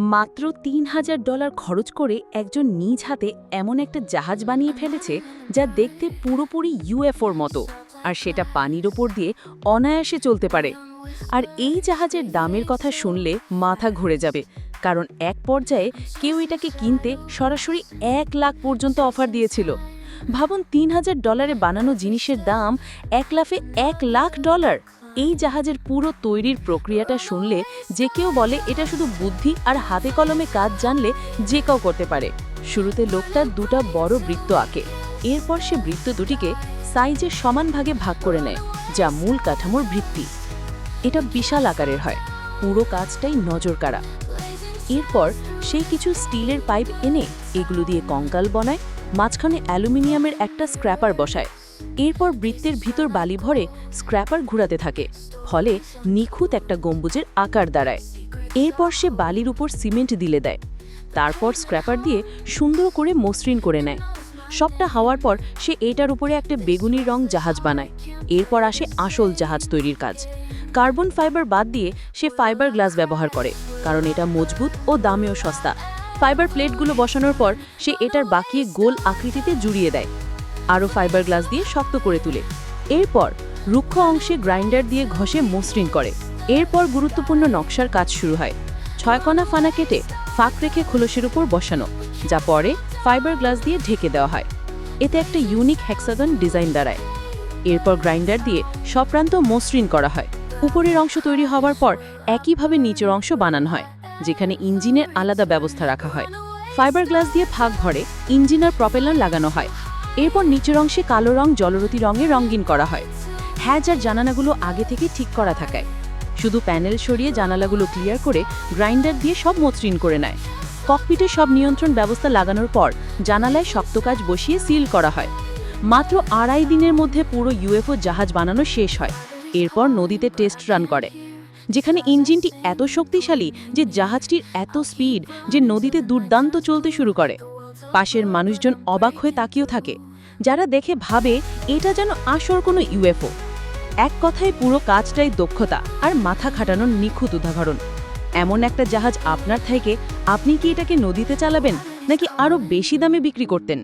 মাত্র তিন হাজার ডলার খরচ করে একজন নিজ হাতে এমন একটা জাহাজ বানিয়ে ফেলেছে যা দেখতে পুরোপুরি ইউএফওর মতো, আর সেটা পানির ওপর দিয়ে অনায়াসে চলতে পারে। আর এই জাহাজের দামের কথা শুনলে মাথা ঘুরে যাবে, কারণ এক পর্যায়ে কেউ এটাকে কিনতে সরাসরি এক লাখ পর্যন্ত অফার দিয়েছিল। ভাবুন তিন হাজার ডলারে বানানো জিনিসের দাম এক লাফে এক লাখ ডলার! এই জাহাজের পুরো তৈরির প্রক্রিয়াটা শুনলে যে কেউ বলে এটা শুধু বুদ্ধি আর হাতে কলমে কাজ জানলে যে কেউ করতে পারে। শুরুতে লোকটা দুটা বড় বৃত্ত আঁকে। এরপর সে বৃত্ত দুটিকে সাইজে সমান ভাগে ভাগ করে নেয়, যা মূল কাঠামোর ভিত্তি। এটা বিশাল আকারের হয়। পুরো কাজটাই নজর কাড়া এরপর সেই কিছু স্টিলের পাইপ এনে এগুলো দিয়ে কঙ্কাল বনায়, মাঝখানে অ্যালুমিনিয়ামের একটা স্ক্র্যাপার বসায়। এরপর বৃত্তের ভিতর বালি ভরে স্ক্র্যাপার ঘুরাতে থাকে। ফলে নিখুঁত একটা গম্বুজের আকার দাঁড়ায়। এরপর সে বালির উপর সিমেন্ট দিলে দেয়। তারপর স্ক্র্যাপার দিয়ে সুন্দর করে মসৃণ করে নেয়। সবটা হওয়ার পর সে এটার উপরে একটা বেগুনি রং জাহাজ বানায়। এরপর আসে আসল জাহাজ তৈরির কাজ। কার্বন ফাইবার বাদ দিয়ে সে ফাইবার গ্লাস ব্যবহার করে, কারণ এটা মজবুত ও দামেও সস্তা। ফাইবার প্লেটগুলো বসানোর পর সে এটার বাকিয়ে গোল আকৃতিতে জুড়িয়ে দেয়। আরও ফাইবার গ্লাস দিয়ে শক্ত করে তুলে। এরপর রুক্ষ অংশে গ্রাইন্ডার দিয়ে ঘষে মসৃণ করে। এরপর গুরুত্বপূর্ণ নকশার কাজ শুরু হয়। ছয়কণা ফানা কেটে ফাঁক রেখে খোলসের উপর বসানো, যা পরে ফাইবার গ্লাস দিয়ে ঢেকে দেওয়া হয়। এতে একটা ইউনিক হ্যাক্সাগন ডিজাইন দাঁড়ায়। এরপর গ্রাইন্ডার দিয়ে সব প্রান্ত মসৃণ করা হয়। উপরের অংশ তৈরি হওয়ার পর একইভাবে নিচের অংশ বানানো হয়, যেখানে ইঞ্জিনের আলাদা ব্যবস্থা রাখা হয়। ফাইবার গ্লাস দিয়ে ফাঁক ভরে ইঞ্জিন আর প্রপেলার লাগানো হয়। এরপর নিচের অংশে কালো রং, জলরতি রঙে রঙিন করা হয়। হ্যাজ আর জানালাগুলো আগে থেকে ঠিক করা থাকায়। শুধু প্যানেল সরিয়ে জানালাগুলো ক্লিয়ার করে গ্রাইন্ডার দিয়ে সব মসৃণ করে নেয়। ককপিটে সব নিয়ন্ত্রণ ব্যবস্থা লাগানোর পর জানালায় শক্ত কাজ বসিয়ে সিল করা হয়। মাত্র আড়াই দিনের মধ্যে পুরো ইউএফও জাহাজ বানানো শেষ হয়। এরপর নদীতে টেস্ট রান করে। যেখানে ইঞ্জিনটি এত শক্তিশালী যে জাহাজটির এত স্পিড যে নদীতে দুর্দান্ত চলতে শুরু করে। পাশের মানুষজন অবাক হয়ে তাকিয়েও থাকে, যারা দেখে ভাবে এটা যেন আসর কোনো ইউএফও। এক কথায় পুরো কাজটাই দক্ষতা আর মাথা খাটানোর নিখুঁত উদাহরণ। এমন একটা জাহাজ আপনার থেকে, আপনি কি এটাকে নদীতে চালাবেন, নাকি আরও বেশি দামে বিক্রি করতেন?